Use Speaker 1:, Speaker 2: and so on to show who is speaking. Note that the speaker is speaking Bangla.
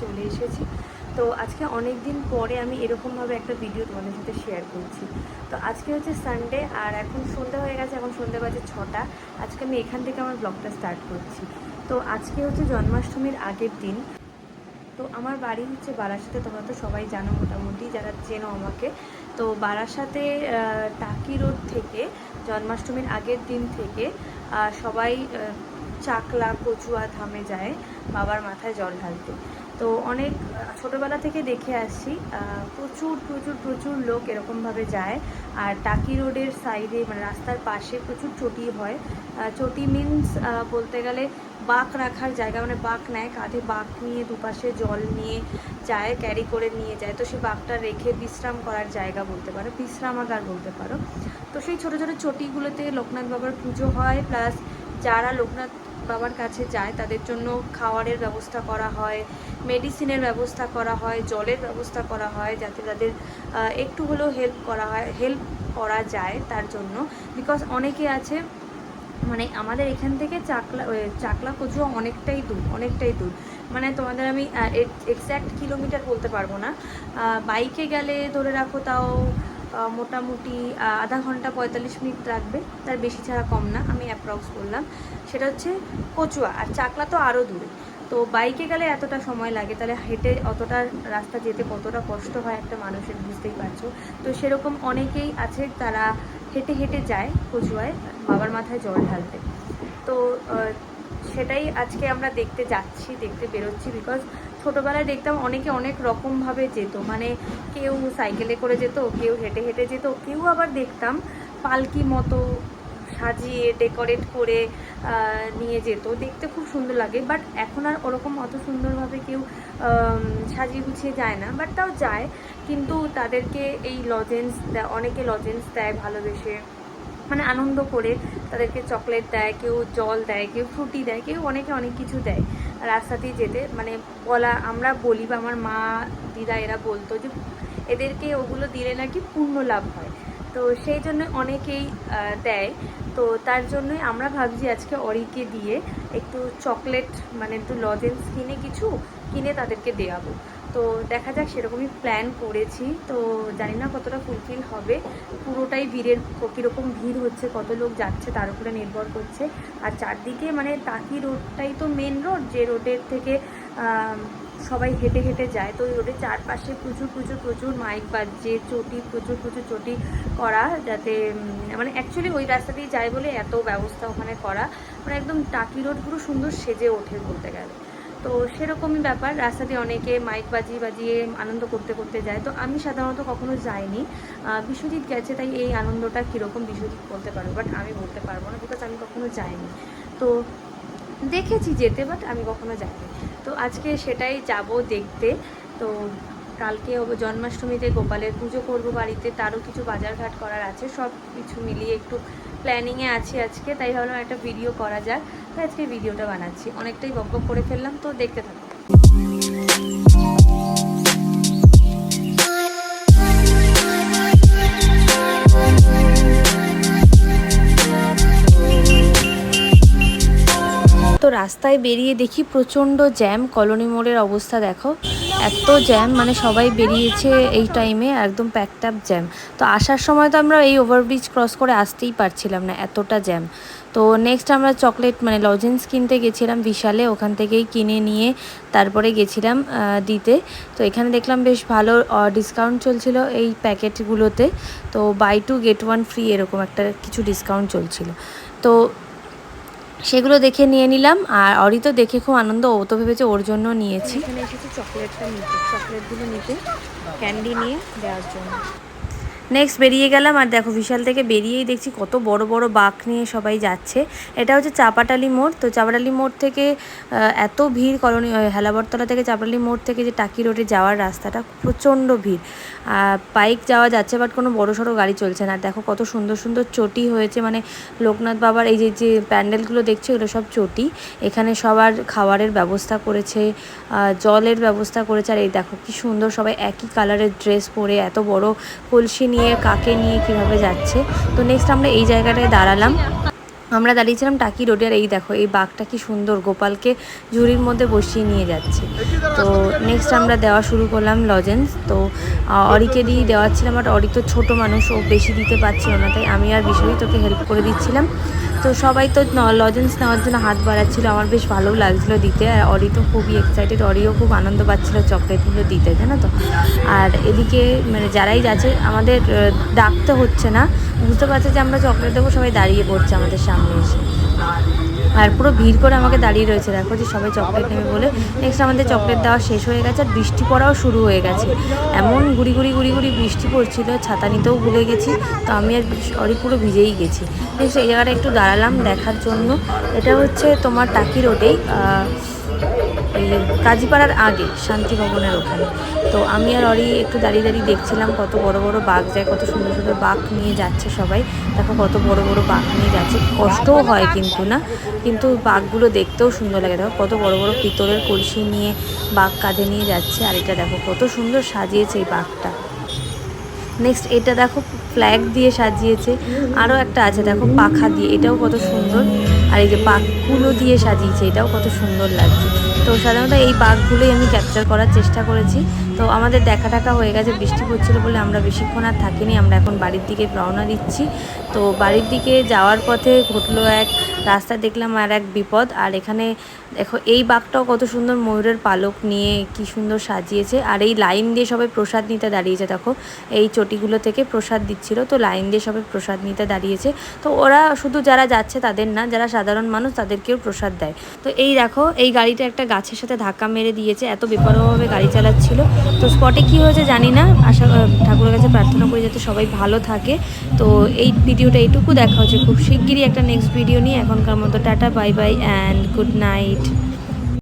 Speaker 1: চলে এসেছি। তো আজকে অনেক দিন পরে আমি এরকমভাবে একটা ভিডিও তোমাদের সাথে শেয়ার করছি। তো আজকে হচ্ছে সানডে আর এখন সন্ধ্যা হয়ে গেছে, এখন সন্ধ্যা বাজে ছটা। আজকে আমি এখান থেকে আমার ব্লগটা স্টার্ট করছি। তো আজকে হচ্ছে জন্মাষ্টমীর আগের দিন। তো আমার বাড়ি হচ্ছে বারাসাতে, তোমরা তো সবাই জানো মোটামুটি, যারা চেনো আমাকে। তো বারাসাতে টাকি রোড থেকে, জন্মাষ্টমীর আগের দিন থেকে সবাই চাকলা কচুয়া ধামে যায়, বাবার মাথায় জল ঢালতে। তো অনেক ছোটবেলা থেকে দেখে আহ, প্রচুর প্রচুর প্রচুর লোক এরকমভাবে যায়। আর টাকি রোডের সাইডে মানে রাস্তার পাশে প্রচুর চটি হয়। চটি মিন্স বলতে গেলে বাঁক রাখার জায়গা মানে বাঁক নেয় কাঁধে বাঁক নিয়ে দুপাশে জল নিয়ে যায় ক্যারি করে নিয়ে যায়। তো সেই বাঁকটা রেখে বিশ্রাম করার জায়গা বলতে পারো বিশ্রামাগার বলতে পারো। তো সেই ছোটো ছোটো চটিগুলোতে লোকনাথ বাবার পুজো হয় প্লাস যারা লোকনাথ বাবার কাছে যায়, তাদের জন্য খাওয়ারের ব্যবস্থা করা হয় মেডিসিনের ব্যবস্থা করা হয়, জলের ব্যবস্থা করা হয় যাতে তাদের একটু হলেও হেল্প করা হয় হেল্প করা যায় তার জন্য। বিকজ অনেকে আছে মানে আমাদের এখান থেকে চাকলা চাকলা কচুয়া অনেকটাই দূর অনেকটাই দূর। মানে তোমাদের আমি এক্স্যাক্ট কিলোমিটার বলতে পারব না। বাইকে গেলে ধরে রাখো তাও মোটামুটি আধা ঘণ্টা পঁয়তাল্লিশ মিনিট লাগবে তার বেশি ছাড়া কম না, আমি অ্যাপ্রক্স বললাম। সেটা হচ্ছে কচুয়া, আর চাকলা তো আরও দূরে। তো বাইকে গেলে এতটা সময় লাগে, তাহলে হেঁটে অতটা রাস্তা যেতে কতটা কষ্ট হয় একটা মানুষের, বুঝতেই পারছ? তো সেরকম অনেকেই আছে, তারা হেঁটে হেঁটে যায় কচুয়ায়, বাবার মাথায় জল ঢালতে। তো সেটাই আজকে আমরা দেখতে যাচ্ছি, দেখতে বেরোচ্ছি বিকজ ছোটোবেলায় দেখতাম অনেকে অনেক রকমভাবে যেত। মানে কেউ সাইকেলে করে যেত, কেউ হেঁটে হেঁটে যেত, কেউ আবার দেখতাম পালকি মতো সাজিয়ে ডেকোরেট করে নিয়ে যেত। দেখতে খুব সুন্দর লাগে বাট এখন আর ওরকম অত সুন্দরভাবে কেউ সাজিয়ে গুছিয়ে যায় না বাট তাও যায়। কিন্তু তাদেরকে এই লজেন্স দেয় অনেকে লজেন্স দেয় ভালোবেসে। মানে আনন্দ করে তাদেরকে চকলেট দেয়, কেউ জল দেয়, কেউ ফ্রুটি দেয়, কেউ অনেকে অনেক কিছু দেয়। রাস্তাতেই যেতে। মানে বলা, আমরা বলি বা আমার মা, দিদা এরা বলতো যে এদেরকে ওগুলো দিলে নাকি পূর্ণ লাভ হয়। তো সেই জন্য অনেকেই দেয়। তো তার জন্যই আমরা ভাবছি আজকে অরিকে দিয়ে একটু চকলেট মানে একটু লজেন্স কিনে কিছু কিনে তাদেরকে দেওয়াবো তো দেখা যাক, সেরকমই প্ল্যান করেছি। তো জানি না কতটা ফুলফিল হবে। পুরোটাই ভিড়ের কীরকম ভিড় হচ্ছে, কত লোক যাচ্ছে, তার উপরে নির্ভর করছে। আর চারদিকে মানে টাকি রোডটাই তো মেন রোড যে রোডের থেকে সবাই হেঁটে হেঁটে যায়। তো ওই রোডের চারপাশে প্রচুর প্রচুর প্রচুর মাইক বাজছে, চটি, প্রচুর প্রচুর চটি করা, যাতে মানে অ্যাকচুয়ালি ওই রাস্তা দিয়ে যায় বলে এত ব্যবস্থা ওখানে করা। মানে একদম টাকি রোড পুরো সুন্দর সেজে ওঠে বলতে গেলে। তো সেরকমই ব্যাপার। রাস্তা দিয়ে অনেকে মাইক বাজিয়ে বাজিয়ে আনন্দ করতে করতে যায়। তো আমি সাধারণত কখনো যাইনি। বিশ্বজিৎ গেছে, তাই এই আনন্দটা কীরকম বিশ্বজিৎ বলতে পারব? বাট আমি বলতে পারব না বিকজ আমি কখনো যাইনি। তো দেখেছি যেতে বাট আমি কখনো যাইনি। তো আজকে সেটাই যাব দেখতে। তো কালকে জন্মাষ্টমীতে গোপালের পুজো করব বাড়িতে। তারও কিছু বাজারঘাট করার আছে। সব কিছু মিলিয়ে একটু প্ল্যানিংয়ে আছি আজকে, তাই ভাবলাম একটা ভিডিও করা যাক। তাই আজকে ভিডিওটা বানাচ্ছি। অনেকটাই বকবক বক করে ফেললাম, তো দেখতে থাকো। রাস্তায় বেরিয়ে দেখি প্রচণ্ড জ্যাম, কলোনি মোড়ের অবস্থা দেখো। এত জ্যাম মানে সবাই বেরিয়েছে এই টাইমে একদম প্যাকড আপ জ্যাম। তো আসার সময় তো আমরা এই ওভারব্রিজ ক্রস করে আসতেই পারছিলাম না, এতটা জ্যাম। তো নেক্সট আমরা চকলেট মানে লজেন্স কিনতে গেছিলাম বিশালে, ওখান থেকেই কিনে নিয়ে তারপরে গেছিলাম দিতে। তো এখানে দেখলাম বেশ ভালো ডিসকাউন্ট চলছিল এই প্যাকেটগুলোতে তো buy two get one free এরকম একটা কিছু ডিসকাউন্ট চলছিল। তো সেগুলো দেখে নিয়ে নিলাম আর অরি তো দেখে খুব আনন্দ, ও তো ভেবেছে ওর জন্য নিয়েছি। এখানে এসেছি চকলেটটা নিতে, চকলেটগুলো নিতে, ক্যান্ডি নিয়ে দেওয়ার জন্য। নেক্সট বেরিয়ে গেলাম আর দেখো বিশাল থেকে বেরিয়েই দেখছি কত বড় বড় বাঁক নিয়ে সবাই যাচ্ছে। এটা হচ্ছে চাপাটালি মোড়। তো চাপাটালি মোড় থেকে এত ভিড় কলোনি হেলাবরতলা থেকে চাপাটালি মোড় থেকে যে টাকি রোডে যাওয়ার রাস্তাটা প্রচণ্ড ভিড়। বাইক যাওয়া যাচ্ছে বাট কোনো বড় সড়ো গাড়ি চলছে না। দেখো কত সুন্দর সুন্দর চটি হয়েছে মানে লোকনাথ বাবার এই যে যে প্যান্ডেলগুলো দেখছ এগুলো সব চটি। এখানে সবার খাবারের ব্যবস্থা করেছে জলের ব্যবস্থা করেছে। আর এই দেখো কি সুন্দর সবাই একই কালারের ড্রেস পরে, এত বড় কলসি নিয়ে, কাকে নিয়ে, কীভাবে যাচ্ছে। তো নেক্সট আমরা এই জায়গাটায় দাঁড়ালাম। আমরা দাঁড়িয়েছিলাম টাকি রোডে আর এই দেখো, এই বাঘটা কি সুন্দর গোপালকে ঝুড়ির মধ্যে বসিয়ে নিয়ে যাচ্ছে। তো নেক্সট আমরা দেওয়া শুরু করলাম লজেন্স তো অরিকে দিয়ে দেওয়াচ্ছিলাম বাট অরি তো ছোটো মানুষ, ও বেশি দিতে পারছিল না, তাই আমি আর বিষয়ই তোকে হেল্প করে দিচ্ছিলাম। তো সবাই তো লজেন্স নেওয়ার জন্য হাত বাড়াচ্ছিল, আমার বেশ ভালোও লাগছিল দিতে, আর অরি তো খুবই এক্সাইটেড অরিও খুব আনন্দ পাচ্ছিলো চকলেটগুলো দিতে, জানো তো? আর এদিকে মানে যারাই যাচ্ছে, আমাদের ডাকতে হচ্ছে না, বুঝতে পারছে যে আমরা চকলেট দেবো, সবাই দাঁড়িয়ে পড়ছে আমাদের সামনে এসে। আর পুরো ভিড় করে আমাকে দাঁড়িয়ে রয়েছে। দেখো যে সবাই চকলেট নেবে বলে। নেক্সট আমাদের চকলেট দেওয়া শেষ হয়ে গেছে আর বৃষ্টি পড়াও শুরু হয়ে গেছে। এমন গুড়ি গুড়ি গুড়ি গুড়ি বৃষ্টি পড়ছিল, ছাতা নিতেও ভুলে গেছি। তো আমি আর অরি পুরো ভিজেই গেছি। নেক্সট এই জায়গাটা একটু দাঁড়ালাম দেখার জন্য। এটা হচ্ছে তোমার টাকি রোডেই কাজীপাড়ার আগে শান্তি ভবনের ওখানে। তো আমি আর অরি একটু দাঁড়িয়ে দাঁড়িয়ে দেখছিলাম কত বড় বড় বাঘ যায়, কত সুন্দর সুন্দর বাঘ নিয়ে যাচ্ছে সবাই। দেখো কত বড় বড় বাঘ নিয়ে যাচ্ছে কষ্টও হয় কিন্তু না। কিন্তু বাঘগুলো দেখতেও সুন্দর লাগে। দেখো কত বড় বড় পিতলের কলসি নিয়ে বাঘ কাঁধে নিয়ে যাচ্ছে। আর এটা দেখো কত সুন্দর সাজিয়েছে এই বাঘটা। নেক্সট এটা দেখো ফ্ল্যাগ দিয়ে সাজিয়েছে। আরও একটা আছে দেখো পাখা দিয়ে। এটাও কত সুন্দর। আর এই যে পাখগুলো দিয়ে সাজিয়েছে, এটাও কত সুন্দর লাগছে। তো সাধারণত এই বাঘগুলোই আমি ক্যাপচার করার চেষ্টা করেছি। তো আমাদের দেখা টাকা হয়ে গেছে, বৃষ্টি পড়ছিল বলে আমরা বেশিক্ষণ আর থাকিনি, আমরা এখন বাড়ির দিকে রওনা দিচ্ছি। তো বাড়ির দিকে যাওয়ার পথে ঘটলো এক রাস্তা দেখলাম আর এক বিপদ, আর এখানে দেখো এই বাঘটাও কত সুন্দর ময়ূরের পালক নিয়ে কি সুন্দর সাজিয়েছে, আর এই লাইন দিয়ে সবাই প্রসাদ নিতে দাঁড়িয়েছে, দেখো এই চটিগুলো থেকে প্রসাদ দিচ্ছিল, তো লাইন দিয়ে সবাই প্রসাদ নিতে দাঁড়িয়েছে। তো ওরা শুধু যারা যাচ্ছে তাদের না, যারা সাধারণ মানুষ তাদেরকেও প্রসাদ দেয়। তো এই দেখো, এই গাড়িটা একটা গাছের সাথে ধাক্কা মেরে দিয়েছে, এত বেপরোয়াভাবে গাড়ি চালাচ্ছিল। তো স্পটে কি হয়েছে জানি না। আশা ঠাকুরের কাছে প্রার্থনা করি যাতে সবাই ভালো থাকে। তো এই ভিডিওটা এইটুকু দেখা হচ্ছে। খুব শিগগিরই একটা নেক্সট ভিডিও নিয়ে। এখনকার মতো tata bye bye and good night